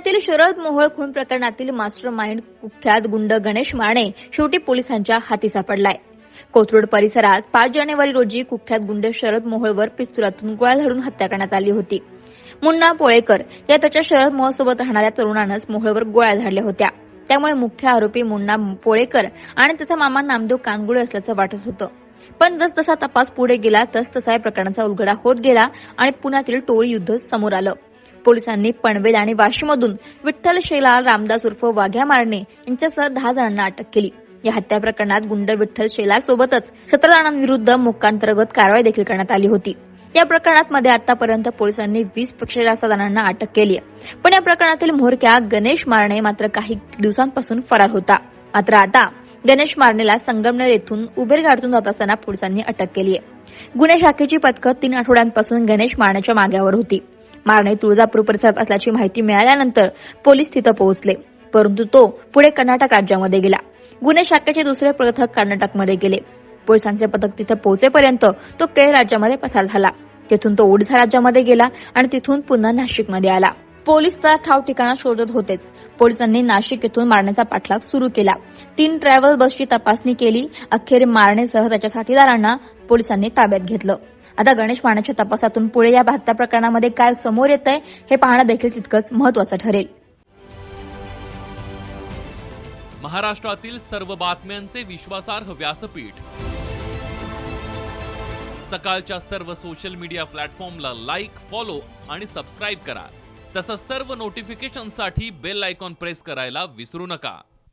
पुण्यातील शरद मोहोळ खून प्रकरणातील मास्टर माइंड कुख्यात गुंड गणेश माने शेवटी पोलिसांच्या हाती सापडलाय. कोथरूड परिसरात पाच जानेवारी रोजी कुख्यात गुंड शरद मोहोळवर पिस्तुलातून गोळ्या झाडून हत्या करण्यात आली होती. मुन्ना पोळेकर या त्याच्या शरद मोहोळसोबत राहणाऱ्या तरुणानंच मोहोळवर गोळ्या झाडल्या होत्या. त्यामुळे मुख्य आरोपी मुन्ना पोळेकर आणि त्याचा मामा नामदेव कानगुळे असल्याचं वाटत होतं. पण जसजसा तपास पुढे गेला तसतसा या प्रकरणाचा उलगडा होत गेला आणि पुण्यातील टोळी युद्ध समोर आलं. पोलिसांनी पनवेल आणि वाशीमधून विठ्ठल शेलार रामदास उर्फ वाघ्या मारणे यांच्यासह दहा जणांना अटक केली. या हत्या प्रकरणात गुंड विठ्ठल शेलार सोबतच सतरा जणांविरुद्ध मोक्कांतर्गत कारवाई देखील करण्यात आली होती. या प्रकरणात मध्ये आतापर्यंत पोलिसांनी वीसपेक्षा जास्त जणांना अटक केली पण या प्रकरणातील म्होरक्या गणेश मारणे मात्र काही दिवसांपासून फरार होता. मात्र आता गणेश मारणेला संगमनेर येथून उबेर गाडतून जात असताना पोलिसांनी अटक केली आहे. गुन्हे शाखेची पथकं तीन आठवड्यांपासून गणेश मारण्याच्या माग्यावर होती. मारणे तुळजापूर परिसरात असल्याची माहिती मिळाल्यानंतर पोलीस तिथं पोहोचले. परंतु तो पुढे कर्नाटक राज्यामध्ये गेला. गुन्हे शाखेचे दुसरे पथक कर्नाटकमध्ये गेले. पोलिसांचे पथक तिथे पोहोचेपर्यंत तो केरळ राज्यामध्ये पसार झाला. तिथून तो ओडिसा राज्यामध्ये गेला आणि तिथून पुन्हा नाशिकमध्ये आला. पोलीस त्या ठाव ठिकाणा शोधत होतेच. पोलिसांनी नाशिक येथून मारण्याचा पाठलाग सुरू केला. तीन ट्रॅव्हल बसची तपासणी केली. अखेर मारणेसह त्याच्या साथीदारांना पोलिसांनी ताब्यात घेतलं. आता गणेश पाण्याच्या तपासातून पुढे या हत्या प्रकरणामध्ये काय समोर येत आहे हे पाहणं देखील तितकंच महत्वाचं ठरेल. महाराष्ट्रातील सर्व बातम्यांचे विश्वासार्ह व्यासपीठ. सकाळच्या सर्व सोशल मीडिया प्लॅटफॉर्मला लाईक फॉलो आणि सबस्क्राईब करा. तसंच सर्व नोटिफिकेशनसाठी बेल आयकॉन प्रेस करायला विसरू नका.